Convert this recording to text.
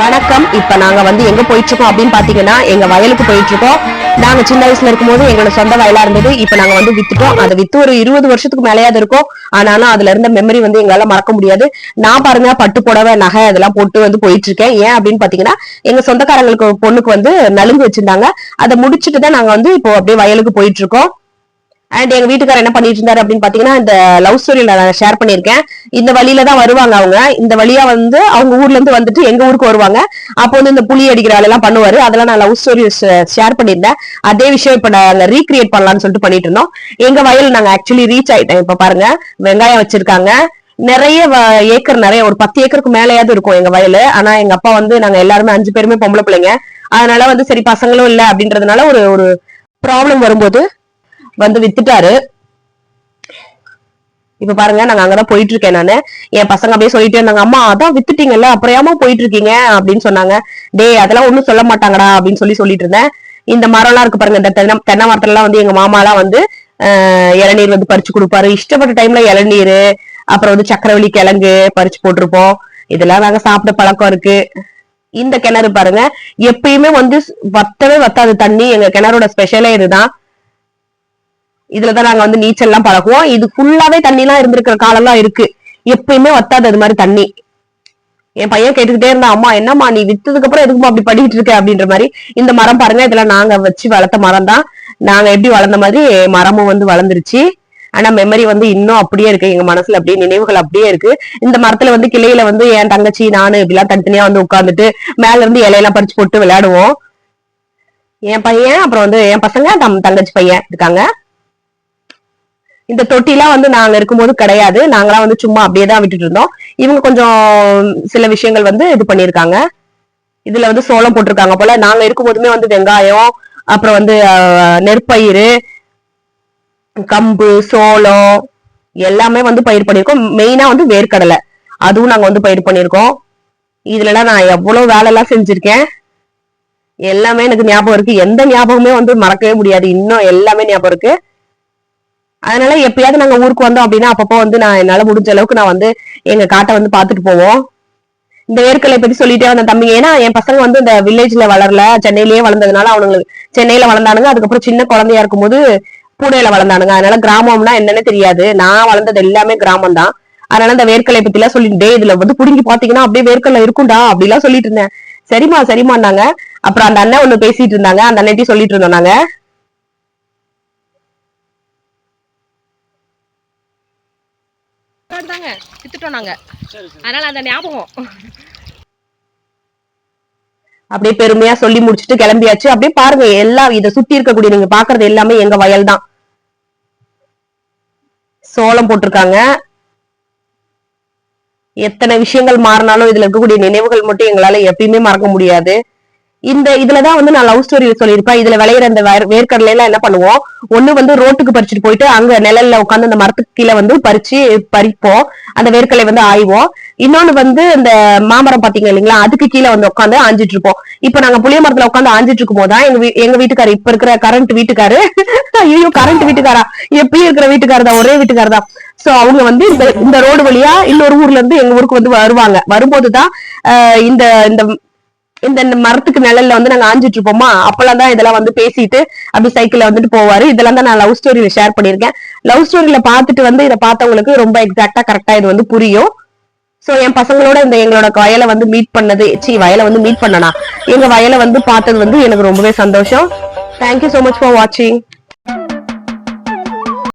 வணக்கம். இப்ப நாங்க வந்து எங்க போயிட்டு இருக்கோம் அப்படின்னு பாத்தீங்கன்னா எங்க வயலுக்கு போயிட்டு இருக்கோம் நாங்க சின்ன வயசுல இருக்கும்போது எங்களோட சொந்த வயலா இருந்தது. இப்ப நாங்க வந்து வித்துட்டோம். அதை வித்து ஒரு இருபது வருஷத்துக்கு மேலேயாவது இருக்கும். ஆனாலும் அதுல இருந்த மெமரி வந்து எங்களால மறக்க முடியாது. நான் பாருங்க பட்டு புடவை நகை அதெல்லாம் போட்டு வந்து போயிட்டு இருக்கேன் ஏன் அப்படின்னு பாத்தீங்கன்னா எங்க சொந்தக்காரங்களுக்கு பொண்ணுக்கு வந்து நலுங்கு வச்சிருந்தாங்க. அதை முடிச்சுட்டு தான் நாங்க வந்து இப்போ அப்படியே வயலுக்கு போயிட்டு இருக்கோம் அண்ட் எங்க வீட்டுக்காரர் என்ன பண்ணிட்டு இருந்தாரு அப்படின்னு பாத்தீங்கன்னா இந்த லவ் ஸ்டோரியில நான் ஷேர் பண்ணிருக்கேன் இந்த வழியில தான் வருவாங்க அவங்க. இந்த வழியா வந்து அவங்க ஊர்ல இருந்து வந்துட்டு எங்க ஊருக்கு வருவாங்க. அப்போ வந்து இந்த புளி அடிக்கிற வேலையெல்லாம் பண்ணுவாரு. அதெல்லாம் நான் லவ் ஸ்டோரி ஷேர் பண்ணியிருந்தேன். அதே விஷயம் இப்ப நாங்க ரீக்ரியேட் பண்ணலாம்னு சொல்லிட்டு பண்ணிட்டு இருந்தோம். எங்க வயல் நாங்க ஆக்சுவலி ரீச் ஆயிட்டோம். இப்ப பாருங்க வெங்காயம் வச்சிருக்காங்க. நிறைய வ- ஏக்கர் நிறைய ஒரு பத்து ஏக்கருக்கு மேலேயாவது இருக்கும் எங்க வயல். ஆனா எங்க அப்பா வந்து நாங்க எல்லாருமே அஞ்சு பேருமே பொம்பளை பிள்ளைங்க. அதனால வந்து சரி பசங்களும் இல்ல அப்படின்றதுனால ஒரு ஒரு ப்ராப்ளம் வரும்போது வந்து வித்துட்டாரு. இப்ப பாருங்க நாங்க அங்கதான் போயிட்டு இருக்கேன் நானு. என் பசங்க அப்படியே சொல்லிட்டே இருந்தாங்க அம்மா அதான் வித்துட்டீங்கல்ல அப்புறம் ஏமா போயிட்டு இருக்கீங்க அப்படின்னு சொன்னாங்க. டேய் அதெல்லாம் ஒண்ணும் சொல்ல மாட்டாங்கடா அப்படின்னு சொல்லி சொல்லிட்டு இருந்தேன். இந்த மரம்லாம் இருக்கு பாருங்க இந்த தென்னை தென்னை மரத்துல எல்லாம் வந்து எங்க மாமாலாம் வந்து இளநீர் வந்து பறிச்சு கொடுப்பாரு. இஷ்டப்பட்ட டைம்ல இளநீர் அப்புறம் வந்து சக்கரவள்ளி கிழங்கு பறிச்சு போட்டிருப்போம். இதெல்லாம் நாங்க சாப்பிட பழக்கம் இருக்கு. இந்த கிணறு பாருங்க எப்பயுமே வந்து வத்தவே வத்தாது தண்ணி. எங்க கிணறோட ஸ்பெஷலே இதுதான். இதுலதான் நாங்க வந்து நீச்சல் எல்லாம் பழகுவோம். இது ஃபுல்லாவே தண்ணி எல்லாம் இருந்திருக்கிற காலம்லாம் இருக்கு. எப்பயுமே வத்தாது அது மாதிரி தண்ணி. என் பையன் கேட்டுக்கிட்டே இருந்தா அம்மா என்னம்மா நீ வித்ததுக்கு அப்புறம் எதுக்குமா அப்படி படிக்கிட்டு இருக்க? அப்படின்ற மாதிரி. இந்த மரம் பாருங்க இதெல்லாம் நாங்க வச்சு வளர்த்த மரம் தான். நாங்க எப்படி வளர்ந்த மாதிரி மரமும் வந்து வளர்ந்துருச்சு. ஆனா மெமரி வந்து இன்னும் அப்படியே இருக்கு. எங்க மனசுல அப்படியே நினைவுகள் அப்படியே இருக்கு. இந்த மரத்துல வந்து கிளையில வந்து என் தங்கச்சி நானு இப்படிலாம் தனித்தனியா வந்து உட்காந்துட்டு மேல இருந்து இலையெல்லாம் பறிச்சு போட்டு விளையாடுவோம். என் பையன் அப்புறம் வந்து என் பசங்க தம் தங்கச்சி பையன் இருக்காங்க. இந்த தொட்டிலாம் வந்து நாங்க இருக்கும்போது கிடையாது. நாங்களாம் வந்து சும்மா அப்படியே தான் விட்டுட்டு இருந்தோம். இவங்க கொஞ்சம் சில விஷயங்கள் வந்து இது பண்ணிருக்காங்க இதுல வந்து சோளம் போட்டிருக்காங்க போல. நாங்க இருக்கும்போதுமே வந்து வெங்காயம் அப்புறம் வந்து நெற்பயிர் கம்பு சோளம் எல்லாமே வந்து பயிர் பண்ணிருக்கோம் மெயினா வந்து வேர்க்கடலை. அதுவும் நாங்க வந்து பயிர் பண்ணிருக்கோம் இதுலலாம் நான் எவ்வளவு வேலை எல்லாம் செஞ்சிருக்கேன். எல்லாமே எனக்கு ஞாபகம் இருக்கு. எந்த ஞாபகமே வந்து மறக்கவே முடியாது. இன்னும் எல்லாமே ஞாபகம் இருக்கு. அதனால எப்பயாவது நாங்க ஊருக்கு வந்தோம் அப்படின்னா அப்பப்போ வந்து நான் என்னால முடிஞ்ச அளவுக்கு நான் வந்து எங்க காட்டை வந்து பாத்துட்டு போவோம். இந்த வேர்க்கலை பத்தி சொல்லிட்டே வந்த தம்பி ஏன்னா என் பசங்க வந்து இந்த வில்லேஜ்ல வளரல சென்னையிலேயே வளர்ந்ததுனால அவனுங்களுக்கு சென்னையில வளர்ந்தானுங்க அதுக்கப்புறம் சின்ன குழந்தையா இருக்கும்போது பூனேல வளர்ந்தானுங்க. அதனால கிராமம்னா என்னன்னு தெரியாது. நான் வளர்ந்தது எல்லாமே கிராமம் தான் அதனால இந்த வேர்க்கலை பத்தி எல்லாம் சொல்லிட்டு இதுல வந்து புடுங்கி பாத்தீங்கன்னா அப்படியே வேர்க்கலை இருக்கும்டா அப்படிலாம் சொல்லிட்டு இருந்தேன். சரிம்மா சரிம்மான்னாங்க. அப்புறம் அந்த அண்ணன் ஒண்ணு பேசிட்டு இருந்தாங்க. அந்த அண்ணன் சொல்லிட்டு இருந்தோம் நாங்க. தாங்க வித்துட்டோம் நாங்க. அதனால அந்த ஞாபகம். அப்படியே பெருமையா சொல்லி முடிச்சுட்டு கிளம்பியாச்சு. அப்படியே பாருங்க எல்லாம் இத சுத்தி இருக்கக்கூடிய நீங்க பாக்குறது எல்லாமே எங்க வயல் தான். சோளம் போட்டிருக்காங்க. எத்தனை விஷயங்கள் மாறினாலும் இதுல இருக்கக்கூடிய நினைவுகள் மட்டும் எங்களால எப்பயுமே மறக்க முடியாது. இந்த இதுலதான் வந்து நான் லவ் ஸ்டோரி சொல்லியிருப்பேன். இதுல விளையிற அந்த வேர்- வேர்க்கடலை எல்லாம் என்ன பண்ணுவோம்? ஒண்ணு வந்து ரோட்டுக்கு பறிச்சுட்டு போயிட்டு அங்க நிழல்ல உட்காந்து அந்த மரத்துக்கு கீழே வந்து பறிச்சு பறிப்போம். அந்த வேர்க்கடலை வந்து ஆய்வோம். இன்னொன்னு வந்து இந்த மாமரம் பாத்தீங்க இல்லைங்களா? அதுக்கு கீழே வந்து உட்காந்து ஆஞ்சிட்டு இருப்போம். இப்ப நாங்க புளிய மரத்துல உட்காந்து ஆஞ்சிட்டு இருக்கும் போதுதான் எங்க வீ- எங்க வீட்டுக்காரு இப்ப இருக்கிற கரண்ட் வீட்டுக்காரு ஐயோ கரண்ட் வீட்டுக்காரா? எப்பயும் இருக்கிற வீட்டுக்காரர் தான் ஒரே வீட்டுக்காரர் தான். சோ அவங்க வந்து இந்த இந்த ரோடு வழியா இன்னொரு ஊர்ல இருந்து எங்க ஊருக்கு வந்து வருவாங்க. வரும்போதுதான் இந்த இந்த இந்த மரத்துக்கு நிழல்ல வந்து நாங்க ஆஞ்சிட்டு இருப்போமா அப்பெல்லாம் தான் இதெல்லாம் வந்து பேசிட்டு அப்படி சைக்கிள்ல வந்துட்டு போவாரு. இதெல்லாம் தான் நான் லவ் ஸ்டோரியில ஷேர் பண்ணிருக்கேன் லவ் ஸ்டோரியில பார்த்துட்டு வந்து இதை பார்த்தவங்களுக்கு ரொம்ப எக்ஸாக்டா கரெக்டா இது வந்து புரியும். சோ என் பசங்களோட இந்த எங்களோட வயலை வந்து மீட் பண்ணது. சி வயலை வந்து மீட் பண்ணனா? எங்க வயலை வந்து பார்த்தது வந்து எனக்கு ரொம்பவே சந்தோஷம். தேங்க்யூ சோ மச் ஃபார் வாட்சிங்